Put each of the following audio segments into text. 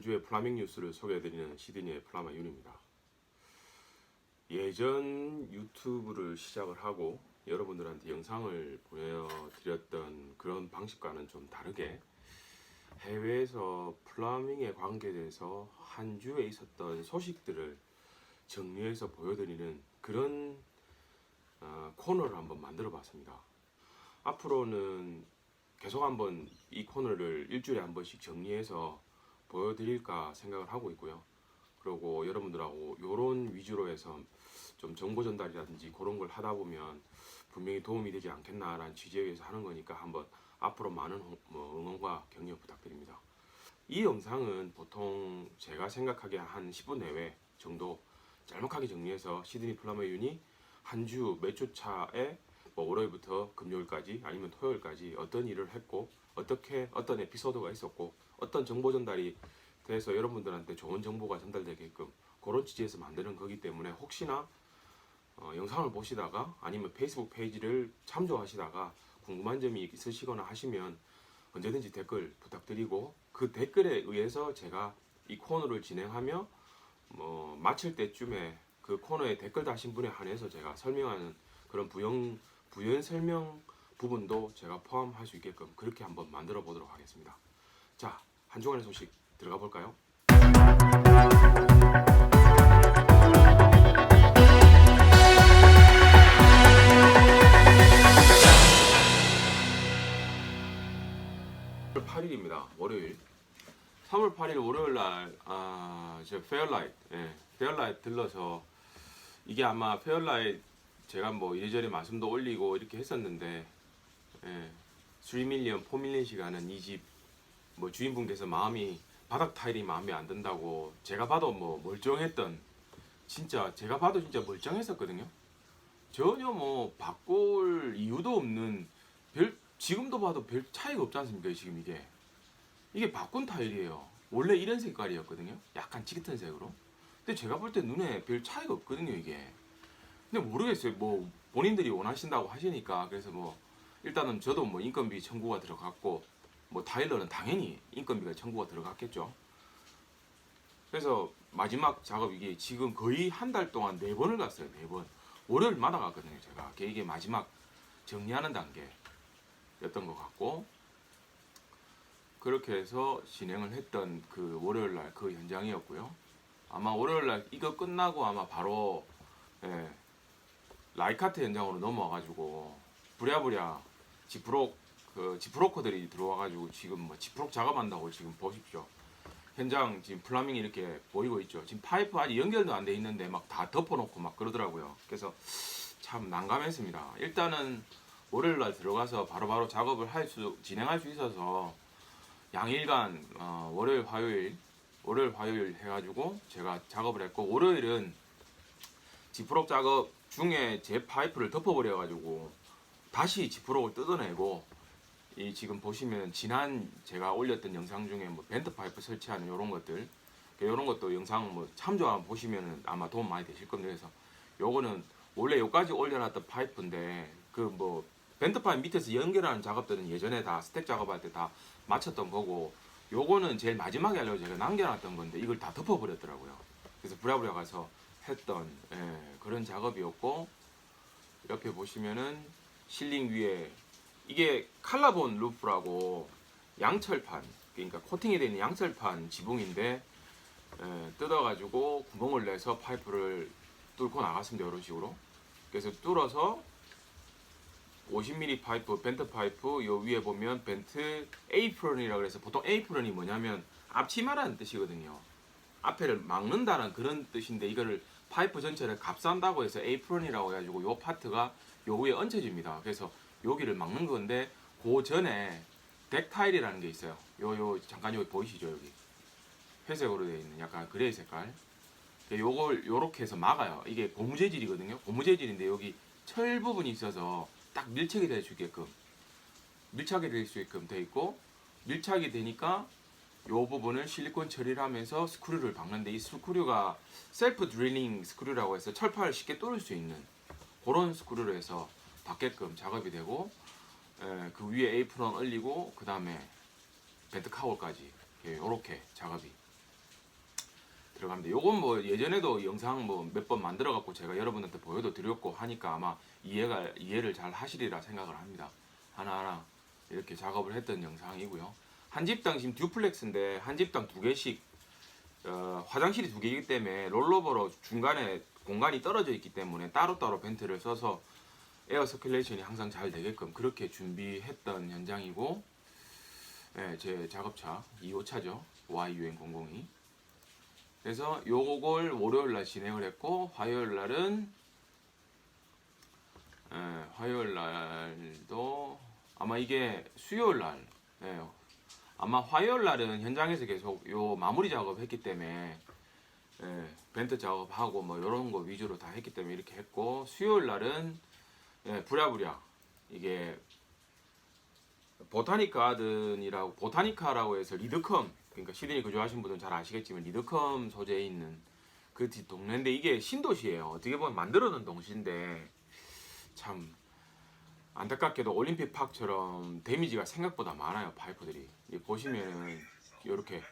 한 주의 플라밍 뉴스를 소개해드리는 시드니의 플라마 윤입니다. 예전 유튜브를 시작을 하고 여러분들한테 영상을 보여드렸던 그런 방식과는 좀 다르게 해외에서 플라밍에 관계돼서 한 주에 있었던 소식들을 정리해서 보여드리는 그런 어, 코너를 한번 만들어 봤습니다. 앞으로는 계속 한번 이 코너를 일주일에 한 번씩 정리해서 보여드릴까 생각을 하고 있고요. 그리고 여러분들하고 요런 위주로 해서 좀 정보 전달이라든지 그런 걸 하다 보면 분명히 도움이 되지 않겠나라는 취지에서 하는 거니까 한번 앞으로 많은 홍- 뭐 응원과 격려 부탁드립니다. 이 영상은 보통 제가 생각하기에 한 10분 내외 정도 짤막하게 정리해서 시드니 플라머 윤이 한 주 몇 주 차에 뭐 월요일부터 금요일까지 아니면 토요일까지 어떤 일을 했고 어떻게 어떤 에피소드가 있었고 어떤 정보 전달이 돼서 여러분들한테 좋은 정보가 전달되게끔 그런 취지에서 만드는 거기 때문에 혹시나 어, 영상을 보시다가 아니면 페이스북 페이지를 참조하시다가 궁금한 점이 있으시거나 하시면 언제든지 댓글 부탁드리고 그 댓글에 의해서 제가 이 코너를 진행하며 뭐 마칠 때쯤에 그 코너에 댓글 다신 분에 한해서 제가 설명하는 그런 부연 부연 설명 부분도 제가 포함할 수 있게끔 그렇게 한번 만들어 보도록 하겠습니다. 자, 한 주간의 소식 들어가 볼까요? 월 8일입니다. 월요일. 3월 8일 월요일 날, 아, 저 페어라이트, 예, 페어라이트 들러서 이게 아마 페어라이트 제가 뭐 이래저래 말씀도 올리고 이렇게 했었는데, 예, 3밀리언, 4밀리언씩 하는 이집 뭐 주인분께서 마음이 바닥 타일이 마음에 안 든다고 제가 봐도 뭐 멀쩡했던 진짜 제가 봐도 진짜 멀쩡했었거든요. 전혀 뭐 바꿀 이유도 없는 별 지금도 봐도 별 차이가 없지 않습니까 지금 이게? 이게 바꾼 타일이에요. 원래 이런 색깔이었거든요. 약간 짙은 색으로. 근데 제가 볼 때 눈에 별 차이가 없거든요 이게. 근데 모르겠어요. 뭐 본인들이 원하신다고 하시니까. 그래서 뭐 일단은 저도 뭐 인건비 청구가 들어갔고 뭐 타일러는 당연히 인건비가 청구가 들어갔겠죠. 그래서 마지막 작업 이게 지금 거의 한 달 동안 네 번을 갔어요 네 번. 월요일마다 갔거든요 제가. 이게 마지막 정리하는 단계였던 것 같고. 그렇게 해서 진행을 했던 그 월요일 날 그 현장이었고요. 아마 월요일 날 이거 끝나고 아마 바로 예, 라이카트 현장으로 넘어와가지고 부랴부랴 지프록 그 지프로커들이 들어와가지고 지금 뭐 지프록 작업한다고 지금 보십시오. 현장 지금 플라밍이 이렇게 보이고 있죠. 지금 파이프 아직 연결도 안 돼 있는데 막 다 덮어놓고 막 그러더라고요. 그래서 참 난감했습니다. 일단은 월요일 날 들어가서 바로바로 작업을 할 수 진행할 수 있어서 양일간 어, 월요일 화요일 월요일 화요일 해가지고 제가 작업을 했고 월요일은 지프록 작업 중에 제 파이프를 덮어버려 가지고 다시 지프록을 뜯어내고 이 지금 보시면 지난 제가 올렸던 영상 중에 뭐 벤트 파이프 설치하는 이런 것들 이런 것도 영상 뭐 참조 보시면 아마 도움 많이 되실 겁니다. 그래서 요거는 원래 여기까지 올려놨던 파이프인데 그 뭐 벤트 파이프 밑에서 연결하는 작업들은 예전에 다 스택 작업할 때 다 마쳤던 거고 요거는 제일 마지막에 하려고 제가 남겨놨던 건데 이걸 다 덮어버렸더라고요. 그래서 부랴부랴 가서 했던 예, 그런 작업이었고 옆에 보시면은 실링 위에 이게 칼라본 루프라고 양철판 그러니까 코팅이 되어 있는 양철판 지붕인데 예, 뜯어가지고 구멍을 내서 파이프를 뚫고 나갔습니다 이런 식으로 그래서 뚫어서 50mm 파이프, 벤트 파이프 요 위에 보면 벤트 에이프런이라고 그래서 보통 에이프런이 뭐냐면 앞치마라는 뜻이거든요. 앞에를 막는다는 그런 뜻인데 이거를 파이프 전체를 값싼다고 해서 에이프런이라고 해가지고 요 파트가 요 위에 얹혀집니다. 그래서 여기를 막는 건데 그 전에 덱 타일이라는 게 있어요. 요 요 잠깐 여기 보이시죠 여기 회색으로 되어 있는 약간 그레이 색깔. 요걸 요렇게 해서 막아요. 이게 고무 재질이거든요. 고무 재질인데 여기 철 부분이 있어서 딱 밀착이 될 수 있게끔 밀착이 될 수 있게끔 돼 있고 밀착이 되니까 요 부분을 실리콘 처리를 하면서 스크류를 박는데 이 스크류가 셀프 드릴링 스크류라고 해서 철판을 쉽게 뚫을 수 있는 그런 스크류로 해서 받게끔 작업이 되고 에, 그 위에 에이프런 올리고 그 다음에 벤트 카울까지 이렇게 작업이 들어갑니다. 요건 뭐 예전에도 영상 뭐 몇 번 만들어 갖고 제가 여러분한테 보여도 드렸고 하니까 아마 이해가 이해를 잘 하시리라 생각을 합니다. 하나하나 이렇게 작업을 했던 영상이고요. 한 집당 지금 듀플렉스인데 한 집당 두 개씩 어, 화장실이 두 개이기 때문에 롤러버로 중간에 공간이 떨어져 있기 때문에 따로따로 벤트를 써서 에어 서큘레이션이 항상 잘 되게끔 그렇게 준비했던 현장이고 예, 제 작업차 2호차죠. YUN002 그래서 요걸 월요일 날 진행을 했고 화요일 날은 예, 화요일 날도 아마 이게 수요일 날 예, 아마 화요일 날은 현장에서 계속 요 마무리 작업했기 때문에 예, 벤트 작업하고 뭐 이런 거 위주로 다 했기 때문에 이렇게 했고 수요일 날은 예, 부랴부랴. 이게 보타닉 가든이라고 보타니카라고 해서 리드컴 그러니까 시드니 거주하신 분들은 잘 아시겠지만 리드컴 소재에 있는 그뒷 동네인데 이게 신도시예요. 어떻게 보면 만들어놓은 동시인데 참 안타깝게도 올림픽 파크처럼 데미지가 생각보다 많아요 파이프들이. 이 보시면은 이렇게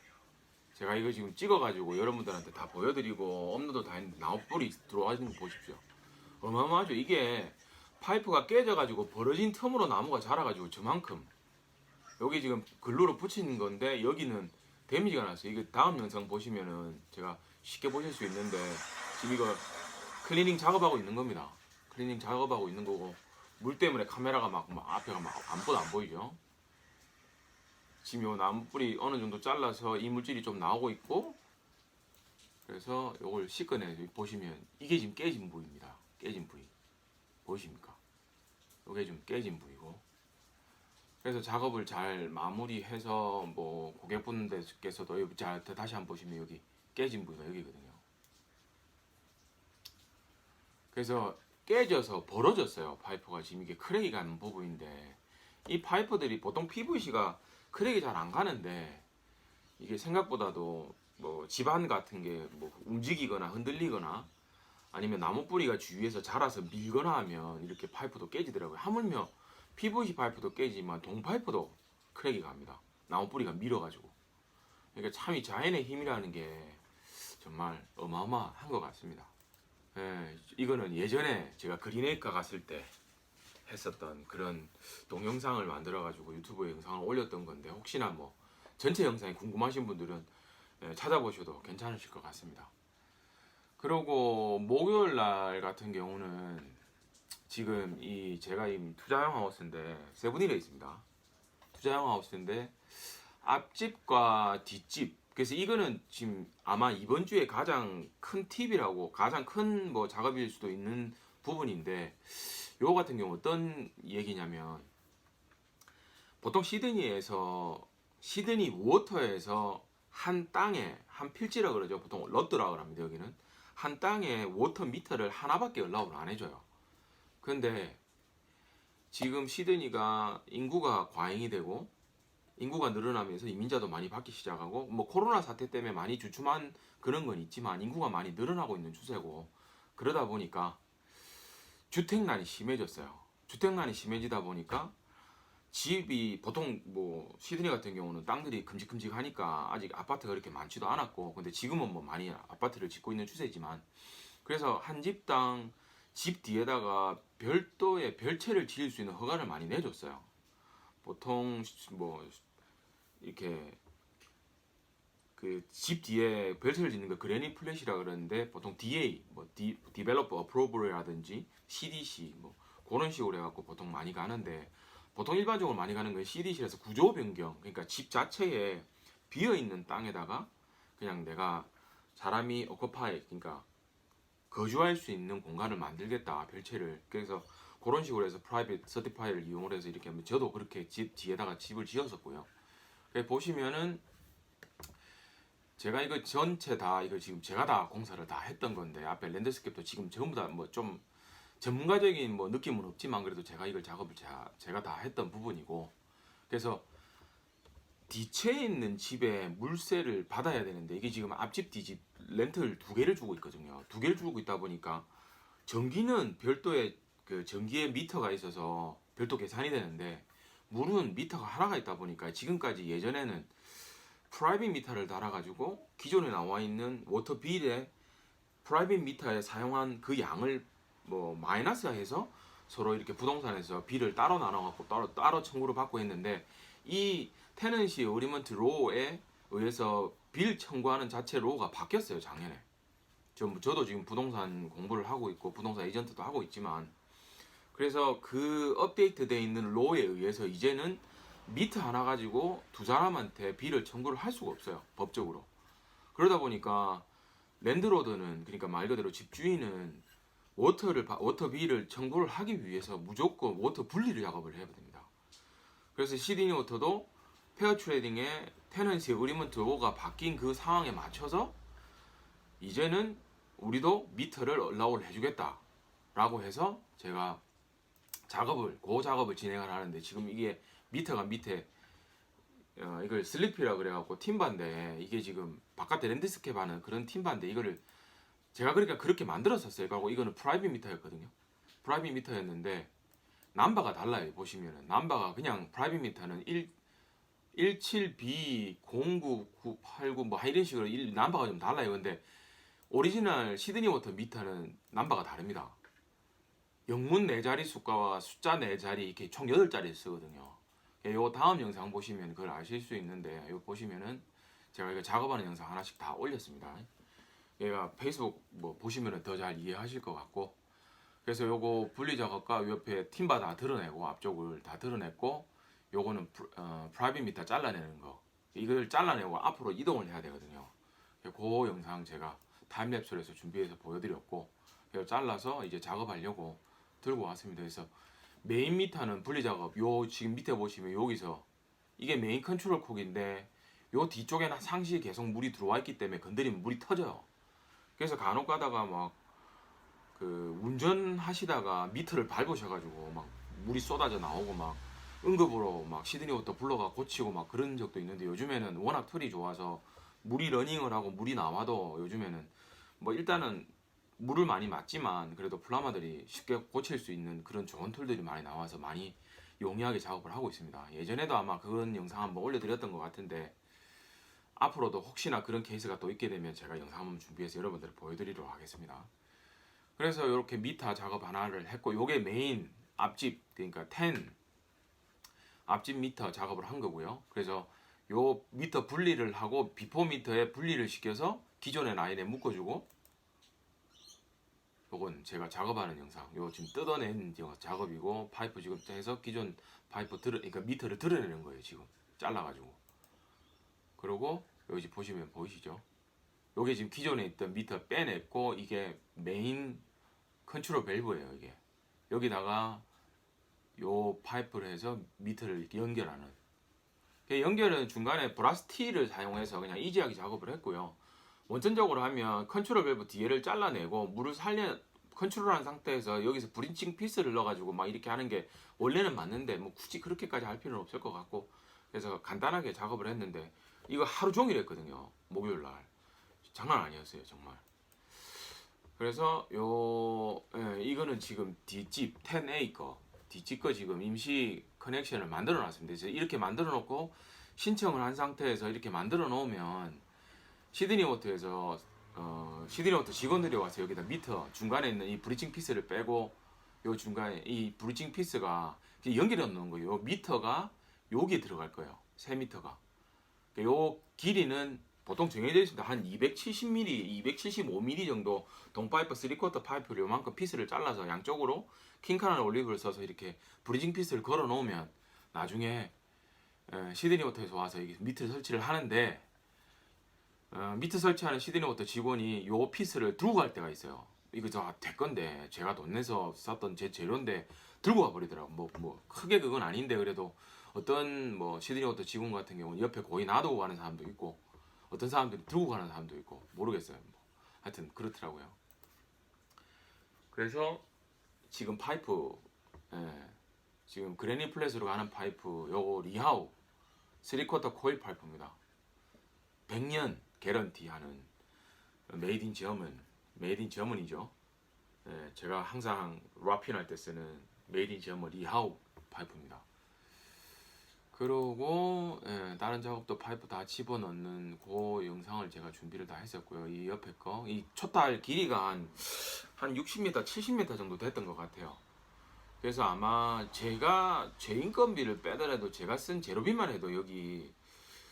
제가 이거 지금 찍어가지고 여러분들한테 다 보여드리고 업로드 다 했는데 나웃불이 들어와 있는 거 보십시오. 어마어마하죠. 이게 파이프가 깨져가지고 벌어진 틈으로 나무가 자라가지고 저만큼 여기 지금 글루로 붙이는 건데 여기는 데미지가 났어요 이게 다음 영상 보시면은 제가 쉽게 보실 수 있는데 지금 이거 클리닝 작업하고 있는 겁니다 클리닝 작업하고 있는 거고 물 때문에 카메라가 막, 막 앞에가 막 아무것도 안 보이죠. 지금 요 나무뿌리 어느 정도 잘라서 이물질이 좀 나오고 있고 그래서 요걸 씻어내 보시면 이게 지금 깨진 부위입니다. 깨진 부위 보이십니까? 요게 좀 깨진 부위고 그래서 작업을 잘 마무리해서 뭐 고객분들께서도 자 다시 한번 보시면 여기 깨진 부위가 여기거든요. 그래서 깨져서 벌어졌어요. 파이프가 지금 이게 크랙이 가는 부분인데 이 파이프들이 보통 PVC가 크랙이 잘 안 가는데 이게 생각보다도 뭐 집안 같은 게 뭐 움직이거나 흔들리거나 아니면 나무 뿌리가 주위에서 자라서 밀거나 하면 이렇게 파이프도 깨지더라고요. 하물며 PVC 파이프도 깨지만 동 파이프도 크랙이 갑니다. 나무 뿌리가 밀어가지고. 그러니까 참 이 자연의 힘이라는 게 정말 어마어마한 것 같습니다. 예, 이거는 예전에 제가 그린에이카 갔을 때 했었던 그런 동영상을 만들어 가지고 유튜브에 영상을 올렸던 건데 혹시나 뭐 전체 영상이 궁금하신 분들은 예, 찾아보셔도 괜찮으실 것 같습니다. 그리고 목요일 날 같은 경우는 지금 이 제가 이 투자형 하우스인데 세븐힐에 있습니다. 투자형 하우스인데 앞집과 뒷집. 그래서 이거는 지금 아마 이번 주에 가장 큰 팁이라고 가장 큰 뭐 작업일 수도 있는 부분인데 요거 같은 경우 어떤 얘기냐면 보통 시드니에서 시드니 워터에서 한 땅에 한 필지라 그러죠. 보통 럿드라 그럽니다 여기는 한 땅에 워터 미터를 하나밖에 연락을 안 해줘요 근데 지금 시드니가 인구가 과잉이 되고 인구가 늘어나면서 이민자도 많이 받기 시작하고 뭐 코로나 사태 때문에 많이 주춤한 그런 건 있지만 인구가 많이 늘어나고 있는 추세고 그러다 보니까 주택난이 심해졌어요. 주택난이 심해지다 보니까 집이 보통 뭐 시드니 같은 경우는 땅들이 큼직큼직하니까 아직 아파트가 그렇게 많지도 않았고 근데 지금은 뭐 많이 아파트를 짓고 있는 추세지만 그래서 한 집당 집 뒤에다가 별도의 별채를 지을 수 있는 허가를 많이 내줬어요. 보통 뭐 이렇게 그 집 뒤에 별채를 짓는 거 그레니 플랫이라 그러는데 보통 DA 뭐 디, 디벨로퍼 어프로브라든지 CDC 뭐 그런 식으로 해갖고 보통 많이 가는데 보통 일반적으로 많이 가는 건 CDC에서 구조 변경 그러니까 집 자체에 비어 있는 땅에다가 그냥 내가 사람이 오커파이 그러니까 거주할 수 있는 공간을 만들겠다 별채를 그래서 그런 식으로 해서 프라이빗 서티파이를 이용을 해서 이렇게 하면 저도 그렇게 집 뒤에다가 집을 지었었고요. 보시면은 제가 이거 전체 다 이거 지금 제가 다 공사를 다 했던 건데 앞에 랜드스케이프도 지금 전부 다 뭐 좀 전문가적인 뭐 느낌은 없지만 그래도 제가 이걸 작업을 제가, 제가 다 했던 부분이고 그래서 뒤채에 있는 집에 물세를 받아야 되는데 이게 지금 앞집 뒤집 렌트를 두 개를 주고 있거든요. 두 개를 주고 있다 보니까 전기는 별도의 그 전기의 미터가 있어서 별도 계산이 되는데 물은 미터가 하나가 있다 보니까 지금까지 예전에는 프라이빗 미터를 달아가지고 기존에 나와 있는 워터 빌에 프라이빗 미터에 사용한 그 양을 뭐 마이너스해서 서로 이렇게 부동산에서 비를 따로 나눠갖고 따로 따로 청구를 받고 했는데 이 테넌시 어리먼트 로에 의해서 빌 청구하는 자체 로가 바뀌었어요 작년에. 저, 저도 지금 부동산 공부를 하고 있고 부동산 에이전트도 하고 있지만 그래서 그 업데이트돼 있는 로에 의해서 이제는 미터 하나 가지고 두 사람한테 비를 청구를 할 수가 없어요 법적으로 그러다 보니까 랜드로드는 그러니까 말 그대로 집주인은 워터를 바- 워터 비를 청구를 하기 위해서 무조건 워터 분리를 작업을 해야 됩니다. 그래서 시드니 워터도 페어 트레이딩의 테넌시 어리먼트 5가 바뀐 그 상황에 맞춰서 이제는 우리도 미터를 얼라우를 해주겠다 라고 해서 제가 작업을 고 작업을 진행을 하는데 지금 이게 미터가 밑에 어, 이걸 슬리피라 그래갖고 팀바인데 이게 지금 바깥에 랜드스케이프 하는 그런 팀바인데 이거를 제가 그러니까 그렇게 만들었었어요. 그리고 이거는 프라이빗 미터였거든요. 프라이빗 미터였는데 남바가 달라요 보시면은. 남바가 그냥 프라이빗 미터는 1 17B09989 뭐 이런 식으로 일- 남바가 좀 달라요. 근데 오리지널 시드니 워터 미터는 남바가 다릅니다. 영문 네 자리 수가와 숫자 네 자리 이렇게 총 8자리 쓰거든요. 예, 요 다음 영상 보시면 그걸 아실 수 있는데 요 보시면은 제가 이거 작업하는 영상 하나씩 다 올렸습니다. 얘가 페이스북 뭐 보시면은 더잘 이해하실 것 같고 그래서 요거 분리 작업과 옆에 팀바 다 드러내고 앞쪽을 다 드러냈고 요거는 프, 어, 프라이빗 미터 잘라내는 거 이걸 잘라내고 앞으로 이동을 해야 되거든요. 그 영상 제가 타임랩스로 해서 준비해서 보여드렸고 이걸 잘라서 이제 작업하려고 들고 왔습니다. 그래서 메인 미터는 분리 작업. 요 지금 밑에 보시면 여기서 이게 메인 컨트롤 콕인데 요 뒤쪽에는 상시 계속 물이 들어와 있기 때문에 건드리면 물이 터져요. 그래서 간혹 가다가 막 그 운전하시다가 미터를 밟으셔가지고 막 물이 쏟아져 나오고 막 응급으로 막 시드니 워터 불러가 고치고 막 그런 적도 있는데 요즘에는 워낙 털이 좋아서 물이 러닝을 하고 물이 나와도 요즘에는 뭐 일단은 물을 많이 맞지만 그래도 플라마들이 쉽게 고칠 수 있는 그런 좋은 툴들이 많이 나와서 많이 용이하게 작업을 하고 있습니다. 예전에도 아마 그런 영상 한번 올려드렸던 것 같은데 앞으로도 혹시나 그런 케이스가 또 있게 되면 제가 영상 한번 준비해서 여러분들 보여드리도록 하겠습니다. 그래서 이렇게 미터 작업 하나를 했고 요게 메인 앞집 그러니까 10 앞집 미터 작업을 한 거고요. 그래서 요 미터 분리를 하고 비포 미터에 분리를 시켜서 기존의 라인에 묶어주고 요건 제가 작업하는 영상 요 지금 뜯어낸 여- 작업이고 파이프 지금 해서 기존 파이프 들어 그러니까 미터를 드러내는 거예요 지금 잘라가지고 그리고 여기 보시면 보이시죠? 요게 지금 기존에 있던 미터 빼냈고 이게 메인 컨트롤 밸브예요 이게. 여기다가 요 파이프를 해서 미터를 연결하는. 그 연결은 중간에 브라스티를 사용해서 그냥 이지하게 작업을 했고요. 원천적으로 하면 컨트롤 밸브 뒤에를 잘라내고 물을 살려 컨트롤한 상태에서 여기서 브리칭 피스를 넣어가지고 막 이렇게 하는 게 원래는 맞는데 뭐 굳이 그렇게까지 할 필요는 없을 것 같고 그래서 간단하게 작업을 했는데 이거 하루 종일 했거든요 목요일 날 장난 아니었어요 정말 그래서 요 예, 이거는 지금 뒷집 10A 거 뒷집 거 지금 임시 커넥션을 만들어 놨습니다 그래서 이렇게 만들어 놓고 신청을 한 상태에서 이렇게 만들어 놓으면 시드니 워터에서 어, 시드니 워터 직원들이 와서 여기다 미터 중간에 있는 이 브리칭 피스를 빼고 요 중간에 이 브리칭 피스가 연결해 놓는 거예요. 요 미터가 여기에 들어갈 거예요. 세 미터가. 요 길이는 보통 정해져 있습니다. 한 270mm, 275mm 정도 동파이프 3쿼터 파이프를 요만큼 피스를 잘라서 양쪽으로 킹카나 올리브를 써서 이렇게 브리징 피스를 걸어 놓으면 나중에 에, 시드니 워터에서 와서 이게 미터를 설치를 하는데 어, 미트 설치하는 시드니 워터 직원이 요 피스를 들고 갈 때가 있어요. 이거 저제 건데 제가 돈 내서 샀던 제 재료인데 들고 가 버리더라고. 뭐뭐 크게 그건 아닌데 그래도 어떤 뭐 시드니 워터 직원 같은 경우는 옆에 거의 놔두고 가는 사람도 있고 어떤 사람들이 들고 가는 사람도 있고 모르겠어요. 뭐 하여튼 그렇더라고요. 그래서 지금 파이프 예, 지금 그래니 플랫으로 가는 파이프 요거 리하우 3쿼터 코일 파이프입니다. 100년 개런티 하는 메이드 인 저먼 메이드 인 저먼이죠 예, 제가 항상 라핀 할 때 쓰는 메이드 인 저먼 리하우 파이프입니다 그러고 예, 다른 작업도 파이프 다 집어넣는 그 영상을 제가 준비를 다 했었고요. 이 옆에 거, 이 촛달 길이가 한, 한 60m, 70m 정도 됐던 것 같아요. 그래서 아마 제가 제 인건비를 빼더라도 제가 쓴 재료비만 해도 여기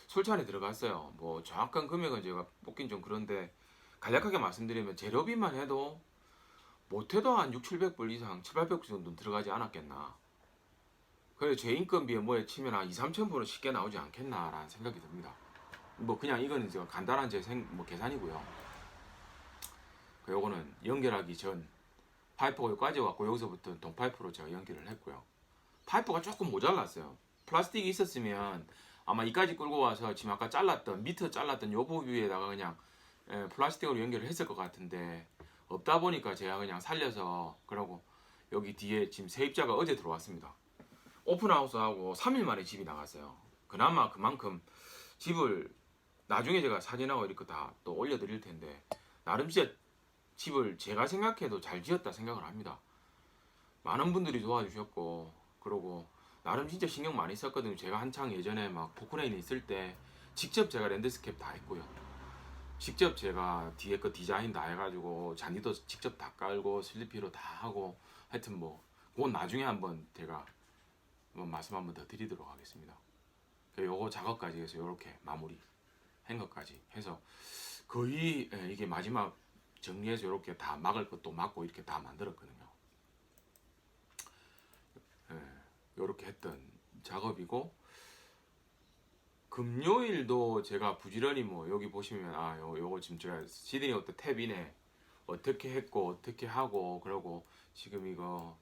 솔찬에 들어갔어요. 뭐 정확한 금액은 제가 뽑긴 좀 그런데 간략하게 말씀드리면 재료비만 해도 못해도 한 6, 700불 이상, 7, 800불 정도 들어가지 않았겠나. 그래 제 인건비에 뭐에 치면 한 2, 3천 불은 쉽게 나오지 않겠나라는 생각이 듭니다. 뭐 그냥 이거는 제가 간단한 제 생, 뭐 계산이고요. 그 요거는 연결하기 전 파이프가 여기까지 왔고 여기서부터 동파이프로 제가 연결을 했고요. 파이프가 조금 모자랐어요. 플라스틱이 있었으면 아마 이까지 끌고 와서 지금 아까 잘랐던 미터 잘랐던 요 부위에다가 그냥 예, 플라스틱으로 연결을 했을 것 같은데 없다 보니까 제가 그냥 살려서 그러고 여기 뒤에 지금 세입자가 어제 들어왔습니다. 오픈하우스 하고 3일 만에 집이 나갔어요. 그나마 그만큼 집을 나중에 제가 사진하고 이렇게 다 또 올려드릴 텐데 나름 진짜 집을 제가 생각해도 잘 지었다 생각을 합니다. 많은 분들이 도와주셨고 그러고 나름 진짜 신경 많이 썼거든요. 제가 한창 예전에 막 포크레인에 있을 때 직접 제가 랜드스케이프 다 했고요. 직접 제가 뒤에 거 디자인 다 해가지고 잔디도 직접 다 깔고 슬리피로 다 하고 하여튼 뭐 그건 나중에 한번 제가 한번 말씀 한번 더 드리도록 하겠습니다. 그 요거 작업까지 해서 이렇게 마무리 한 것까지 해서 거의 예, 이게 마지막 정리해서 이렇게 다 막을 것도 막고 이렇게 다 만들었거든요. 이렇게 했던 작업이고 금요일도 제가 부지런히 뭐 여기 보시면 아 요, 요거 지금 제가 시드니 옷도 탭이네 어떻게 했고 어떻게 하고 그러고 지금 이거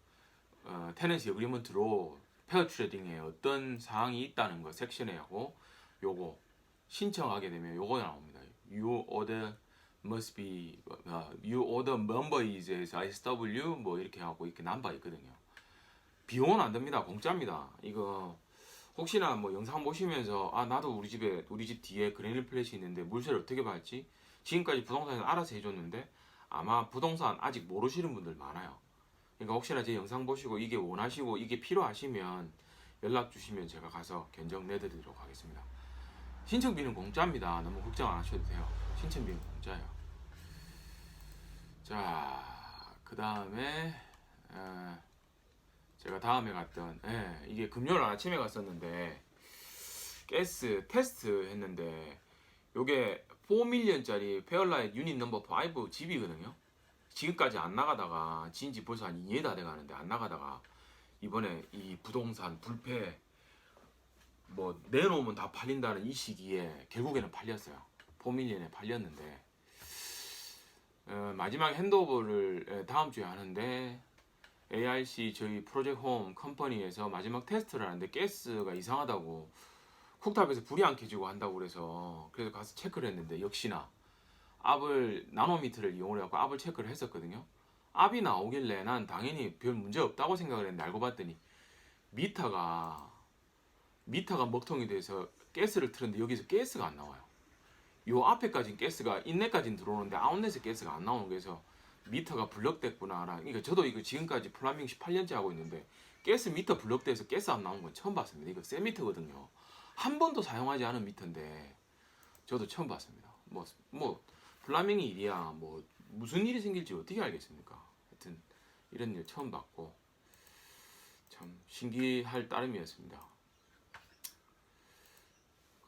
어, 테넌시 어그리먼트로 페어 트레딩에 어떤 사항이 있다는 거 섹션에 하고 요거 신청하게 되면 요거 나옵니다. You order must be 어, you order number is SW 뭐 이렇게 하고 이렇게 넘버 있거든요. 비용은 안 듭니다. 공짜입니다. 이거 혹시나 뭐 영상 보시면서 아 나도 우리 집에 우리 집 뒤에 그레닐 플랫이 있는데 물세를 어떻게 받지? 지금까지 부동산에서 알아서 해줬는데 아마 부동산 아직 모르시는 분들 많아요. 그러니까 혹시나 제 영상 보시고 이게 원하시고 이게 필요하시면 연락 주시면 제가 가서 견적 내드리도록 하겠습니다. 신청비는 공짜입니다. 너무 걱정 안 하셔도 돼요. 신청비는 공짜예요. 자, 그 다음에 제가 다음에 갔던 예, 이게 금요일 아침에 갔었는데 가스 테스트 했는데 요게 4밀리언짜리 페어라이트 유닛 넘버 5 집이거든요. 지금까지 안 나가다가 진지 벌써 한 2년 다 돼가는데 안 나가다가 이번에 이 부동산 불패 뭐 내놓으면 다 팔린다는 이 시기에 결국에는 팔렸어요. 4밀리언에 팔렸는데 어, 마지막 핸드오버를 예, 다음 주에 하는데 AIC 저희 프로젝트 홈 컴퍼니에서 마지막 테스트를 하는데 가스가 이상하다고 쿡탑에서 불이 안 켜지고 한다고 그래서 그래서 가서 체크를 했는데 역시나 압을 나노미터를 이용을 해갖고 압을 체크를 했었거든요. 압이 나오길래 난 당연히 별 문제 없다고 생각을 했는데 알고 봤더니 미터가 미터가 먹통이 돼서 가스를 틀었는데 여기서 가스가 안 나와요. 요 앞에까지는 가스가 인내까지는 들어오는데 아웃렛에 가스가 안 나오는 거에서 미터가 블럭됐구나. 그러니까 저도 이거 지금까지 플라밍 18년째 하고 있는데 가스 미터 블럭돼서 가스 안 나온 건 처음 봤습니다. 이거 새 미터거든요. 한 번도 사용하지 않은 미터인데 저도 처음 봤습니다. 뭐뭐 플라밍이 일이야. 뭐 무슨 일이 생길지 어떻게 알겠습니까? 하여튼 이런 일 처음 봤고 참 신기할 따름이었습니다.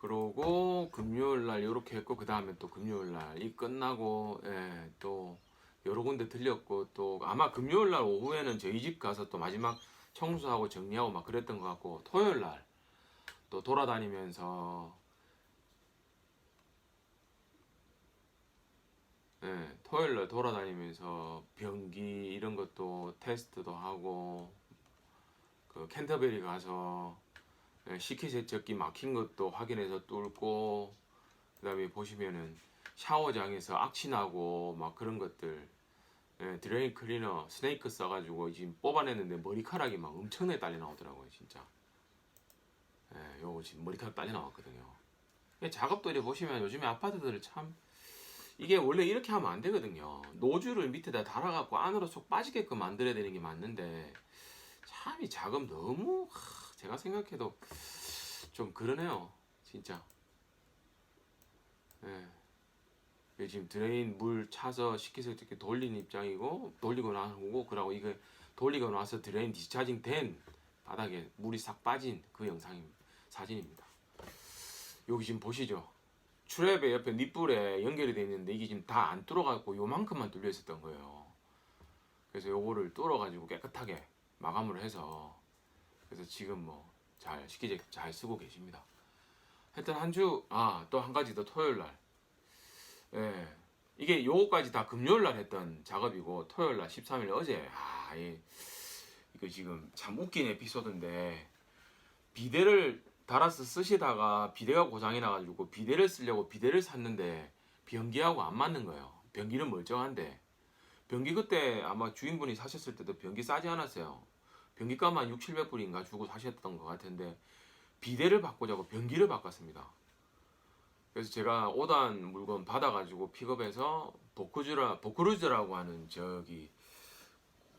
그러고 금요일 날 이렇게 했고 그 다음에 또 금요일 날 이 끝나고 예, 또 여러 군데 들렸고 또 아마 금요일 날 오후에는 저희 집 가서 또 마지막 청소하고 정리하고 막 그랬던 것 같고 토요일 날 또 돌아다니면서 네, 토요일 날 돌아다니면서 변기 이런 것도 테스트도 하고 그 캔터베리 가서 네, 식기 세척기 막힌 것도 확인해서 뚫고 그다음에 보시면은 샤워장에서 악취 나고 막 그런 것들 예, 드레인 클리너 스네이크 써가지고 지금 뽑아냈는데 머리카락이 막 엄청나게 딸려 나오더라고요 진짜. 예, 요거 지금 머리카락 딸려 나왔거든요. 예, 작업도 이렇게 보시면 요즘에 아파트들을 참 이게 원래 이렇게 하면 안 되거든요 노즐을 밑에다 달아갖고 안으로 쏙 빠지게끔 만들어야 되는 게 맞는데 참 이 작업 너무 하, 제가 생각해도 좀 그러네요 진짜 예. 지금 드레인 물 차서 식기세척 이렇게 돌리는 입장이고 돌리고 나오고 그러고 이거 돌리고 나서 드레인 디스차징 된 바닥에 물이 싹 빠진 그 영상 사진입니다. 여기 지금 보시죠. 트랩의 옆에 밑불에 연결이 되어 있는데 이게 지금 다 안 뚫어갖고 요만큼만 뚫려 있었던 거예요. 그래서 요거를 뚫어가지고 깨끗하게 마감을 해서 그래서 지금 뭐잘 식기세척 잘 쓰고 계십니다. 하여튼 한 주, 아, 또 한 가지 더 토요일 날. 예. 이게 요거까지 다 금요일 날 했던 작업이고, 토요일 날 13일 어제, 아, 이, 이거 지금 참 웃긴 에피소드인데, 비데를 달아서 쓰시다가 비데가 고장이 나가지고 비데를 쓰려고 비데를 샀는데, 변기하고 안 맞는 거예요. 변기는 멀쩡한데, 변기 그때 아마 주인분이 사셨을 때도 변기 싸지 않았어요. 변기값만 6, 700불인가 주고 사셨던 것 같은데, 비데를 바꾸자고 변기를 바꿨습니다. 그래서 제가 5단 물건 받아가지고 픽업해서 보크주라 보크루즈라고 하는 저기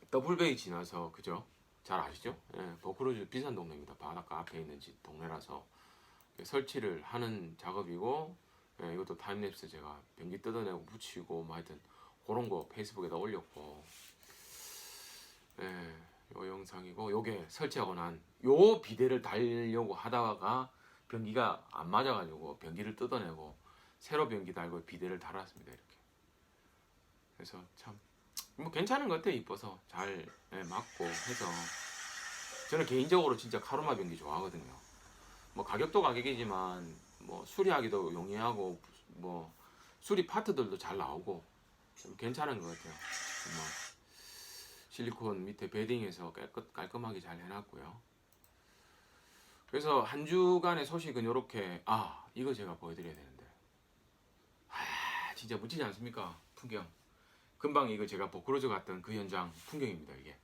더블베이 지나서 그죠? 잘 아시죠? 예, 보크루즈 비싼 동네입니다. 바닷가 앞에 있는 집 동네라서 설치를 하는 작업이고 예, 이것도 타임랩스 제가 변기 뜯어내고 붙이고 뭐 하여튼 그런 거 페이스북에다 올렸고 예, 요 영상이고 요게 설치하고 난 요 비데를 달려고 하다가 변기가 안 맞아가지고 변기를 뜯어내고 새로 변기 달고 비데를 달았습니다 이렇게 그래서 참 뭐 괜찮은 것 같아요. 이뻐서 잘 예, 맞고 해서. 저는 개인적으로 진짜 카르마 변기 좋아하거든요. 뭐 가격도 가격이지만 뭐 수리하기도 용이하고 뭐 수리 파트들도 잘 나오고 좀 괜찮은 것 같아요. 정말 실리콘 밑에 베딩에서 깨끗 깔끔하게 잘 해놨고요. 그래서 한 주간의 소식은 이렇게 아 이거 제가 보여드려야 되는데. 아 진짜 멋지지 않습니까? 풍경 금방 이거 제가 보크로즈 갔던 그 현장 풍경입니다 이게.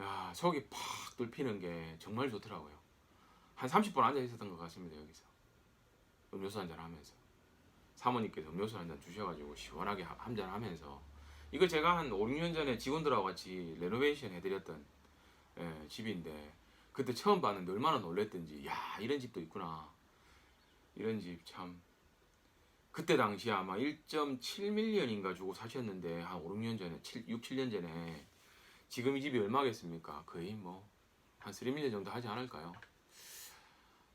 야 속이 팍 뚫히는 게 정말 좋더라고요. 한 30분 앉아 있었던 것 같습니다 여기서. 음료수 한잔 하면서. 사모님께서 음료수 한잔 주셔가지고 시원하게 한잔 하면서. 이거 제가 한 5, 6년 전에 직원들하고 같이 레노베이션 해드렸던 예, 집인데 그때 처음 봤는데 얼마나 놀랬던지 야 이런 집도 있구나. 이런 집 참 그때 당시 아마 1.7밀리언인가 주고 사셨는데 한 5, 6년 전에 7, 6, 7년 전에 지금 이 집이 얼마겠습니까? 거의 뭐 한 3밀리언 정도 하지 않을까요?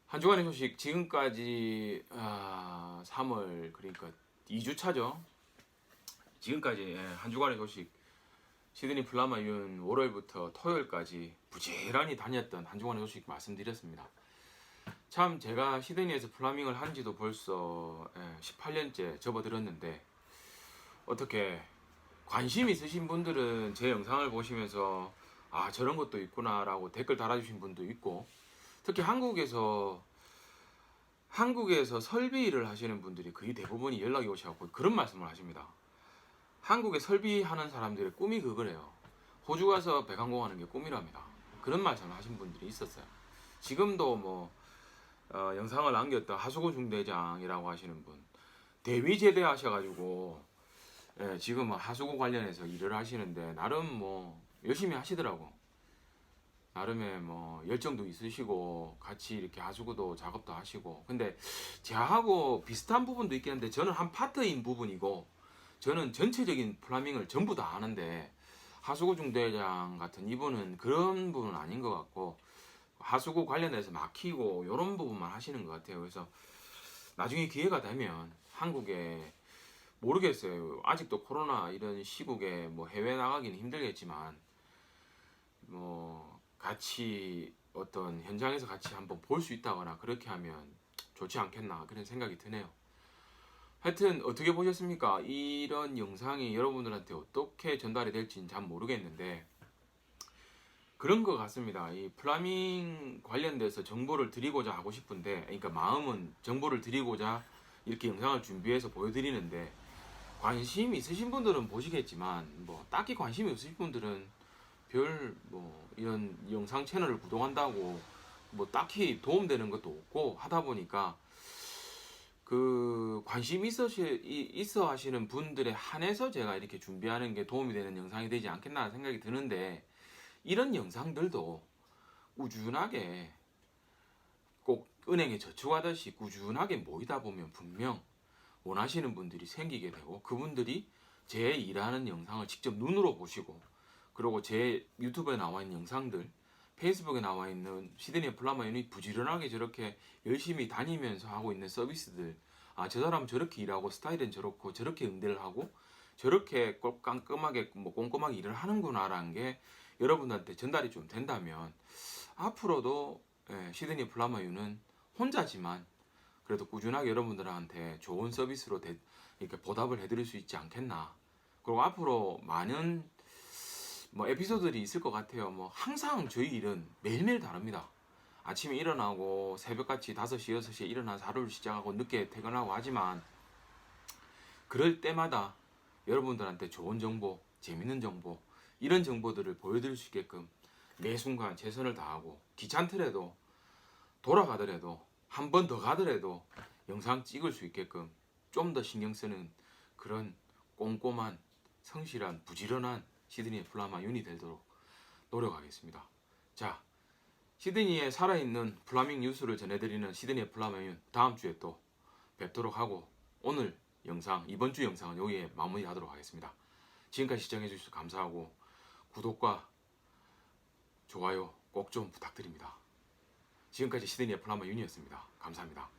한 주간의 소식 지금까지 아, 3월 그러니까 2주 차죠. 지금까지 예, 한 주간의 소식. 시드니 플라마 윤 월요일부터 토요일까지 부지런히 다녔던 한 주간의 소식 말씀드렸습니다. 참 제가 시드니에서 플라밍을 한 지도 벌써 예, 18년째 접어들었는데 어떻게 관심 있으신 분들은 제 영상을 보시면서 아 저런 것도 있구나 라고 댓글 달아주신 분도 있고 특히 한국에서 한국에서 설비 일을 하시는 분들이 거의 대부분이 연락이 오셔갖고 그런 말씀을 하십니다. 한국에 설비하는 사람들의 꿈이 그거래요. 호주 가서 배관공하는 게 꿈이랍니다. 그런 말씀을 하신 분들이 있었어요. 지금도 뭐 어, 영상을 남겼던 하수구 중대장이라고 하시는 분 대위 제대하셔가지고 예, 지금 하수구 관련해서 일을 하시는데 나름 뭐 열심히 하시더라고. 나름의 뭐 열정도 있으시고 같이 이렇게 하수구도 작업도 하시고 근데 저하고 비슷한 부분도 있긴 한데 저는 한 파트인 부분이고 저는 전체적인 플라밍을 전부 다 아는데 하수구 중대장 같은 이분은 그런 부분은 아닌 것 같고 하수구 관련해서 막히고 이런 부분만 하시는 것 같아요. 그래서 나중에 기회가 되면 한국에 모르겠어요. 아직도 코로나 이런 시국에 뭐 해외 나가기는 힘들겠지만 뭐 같이 어떤 현장에서 같이 한번 볼 수 있다거나 그렇게 하면 좋지 않겠나 그런 생각이 드네요. 하여튼 어떻게 보셨습니까? 이런 영상이 여러분들한테 어떻게 전달이 될지는 잘 모르겠는데 그런 것 같습니다. 이 플라밍 관련돼서 정보를 드리고자 하고 싶은데, 그러니까 마음은 정보를 드리고자 이렇게 영상을 준비해서 보여드리는데 관심 있으신 분들은 보시겠지만 뭐 딱히 관심이 없으신 분들은 별 뭐 이런 영상 채널을 구독한다고 뭐 딱히 도움되는 것도 없고 하다 보니까 그 관심 있어 있어 하시는 분들에 한해서 제가 이렇게 준비하는 게 도움이 되는 영상이 되지 않겠나 생각이 드는데 이런 영상들도 우준하게 꼭 은행에 저축하듯이 꾸준하게 모이다 보면 분명 원하시는 분들이 생기게 되고 그분들이 제 일하는 영상을 직접 눈으로 보시고 그리고 제 유튜브에 나와 있는 영상들 페이스북에 나와 있는 시드니의 플라마윤이 부지런하게 저렇게 열심히 다니면서 하고 있는 서비스들 아 저 사람 저렇게 일하고 스타일은 저렇고 저렇게 응대를 하고 저렇게 꼭 깜깜하게 뭐 꼼꼼하게 일을 하는구나라는 게 여러분들한테 전달이 좀 된다면 앞으로도 예, 시드니 플라마유는 혼자지만 그래도 꾸준하게 여러분들한테 좋은 서비스로 대- 이렇게 보답을 해드릴 수 있지 않겠나. 그리고 앞으로 많은 뭐 에피소드들이 있을 것 같아요. 뭐 항상 저희 일은 매일매일 다릅니다. 아침에 일어나고 새벽같이 5시, 6시에 일어나서 하루를 시작하고 늦게 퇴근하고 하지만 그럴 때마다 여러분들한테 좋은 정보, 재밌는 정보, 이런 정보들을 보여드릴 수 있게끔 매 순간 최선을 다하고 귀찮더라도 돌아가더라도 한 번 더 가더라도 영상 찍을 수 있게끔 좀 더 신경 쓰는 그런 꼼꼼한 성실한 부지런한 시드니의 플라마 윤이 되도록 노력하겠습니다. 자, 시드니에 살아있는 플라밍 뉴스를 전해드리는 시드니의 플라마 윤 다음 주에 또 뵙도록 하고 오늘 영상 이번 주 영상은 여기에 마무리하도록 하겠습니다. 지금까지 시청해 주셔서 감사하고 구독과 좋아요 꼭 좀 부탁드립니다. 지금까지 시드니의 플라마 윤이었습니다. 감사합니다.